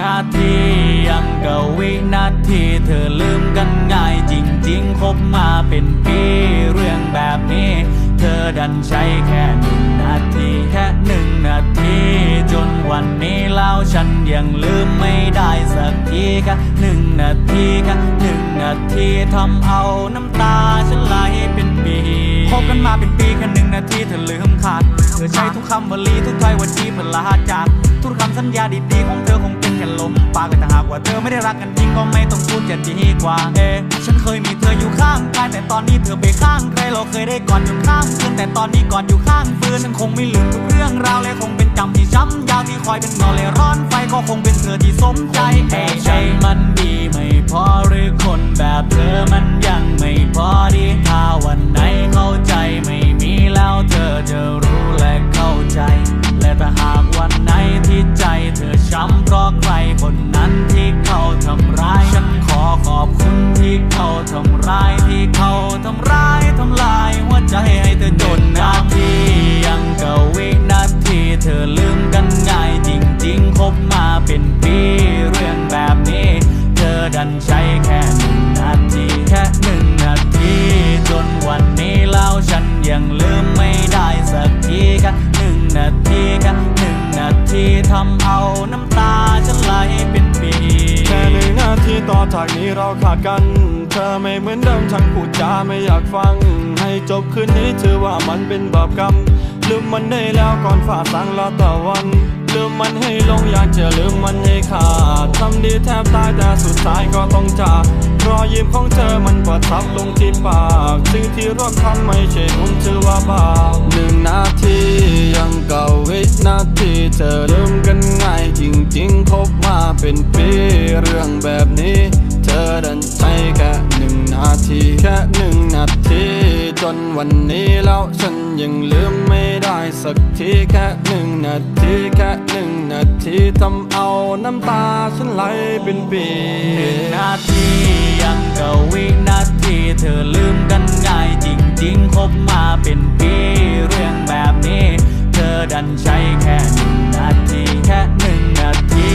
นาทียังกับวินาทีเธอลืมกันง่ายจริงๆ คบมาเป็นปีเรื่องแบบนี้ เธอดันใช้แค่หนึ่งนาทีแค่หนึ่งนาที จนวันนี้แล้วฉันยังลืมไม่ได้สักทีแค่หนึ่งนาทีแค่หนึ่งนาทีทำเอาน้ำตาฉันไหลเป็นปีคบกันมาเป็นปีแค่หนึ่งนาทีเธอลืมขาดเธอใช้ทุกคำวลีทุกถ้อยวันดีเพื่อลาจากทุกคำสัญญาดีๆของเธอคงเป็นแค่ ว่าเธอไม่ได้รักกันจริงก็ไม่ต้องพูดจะดีกว่าเอฉันเคยมีเธออยู่ข้างกายแต่ตอนนี้เธอไปข้างใครเราเคยได้กอดจนข้างคืนแต่ตอนนี้กอดอยู่ข้างฟืนฉันคงไม่ลืมทุกเรื่องราวและคงเป็นจำที่ช้ำยาวที่คอยเป็นเงาและร้อนไฟก็คงเป็นเธอที่สมใจเอะใจมันดีไม่พอหรือคนแบบเธอมันยังไม่ ใจให้เธอจนนาทียังกับวินาทีเธอลืมกันง่ายจริงๆคบมาเป็นปีเรื่องแบบนี้ เธอดันใช้แค่หนึ่งนาทีแค่หนึ่งนาทีจนวันนี้แล้วฉันยังลืมไม่ได้สักทีแค่หนึ่งนาทีแค่หนึ่งนาทีทำเอาน้ำตาฉันไหลเป็น จากนี้เราขาดกัน เธอไม่เหมือนเดิมฉันพูดจาไม่อยากฟัง ให้จบคืนนี้ถือว่ามันเป็นบาปกรรม ลืมมันได้แล้วก่อนฝ่าสังละตะวัน ลืมมันให้ลงอยากจะลืมมันให้ขาดทำดีแทบตายแต่สุดท้ายก็ต้องจาก รอยยิ้มของเธอมันประทับลงที่ปากสิ่งที่ร่วมทำไม่ใช่บุญถือว่าบาปหนึ่งนาทียังเก่าวินาทีเธอลืมกันง่ายจริงๆคบมาเป็นปีเรื่องแบบนี้ เธอดันใช้แค่หนึ่งนาทีแค่หนึ่งนาทีจนวันนี้แล้วฉันยังลืมไม่ได้สักทีแค่หนึ่งนาทีแค่หนึ่งนาทีทำเอาน้ำตาฉันไหลเป็นปีหนึ่งนาที เธอลืมกันง่ายจริงๆคบมาเป็นปีเรื่องแบบนี้ เธอดันใช้แค่หนึ่งนาทีแค่หนึ่งนาที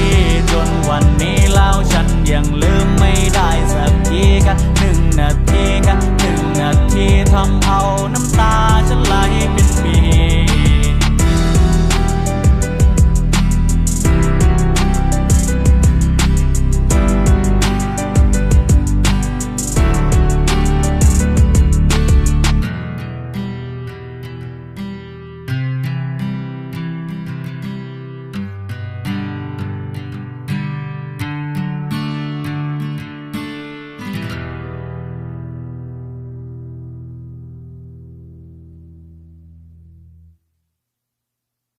จนวันนี้แล้วฉันยังลืมไม่ได้สักทีแค่หนึ่งนาทีแค่หนึ่งนาทีทำเอา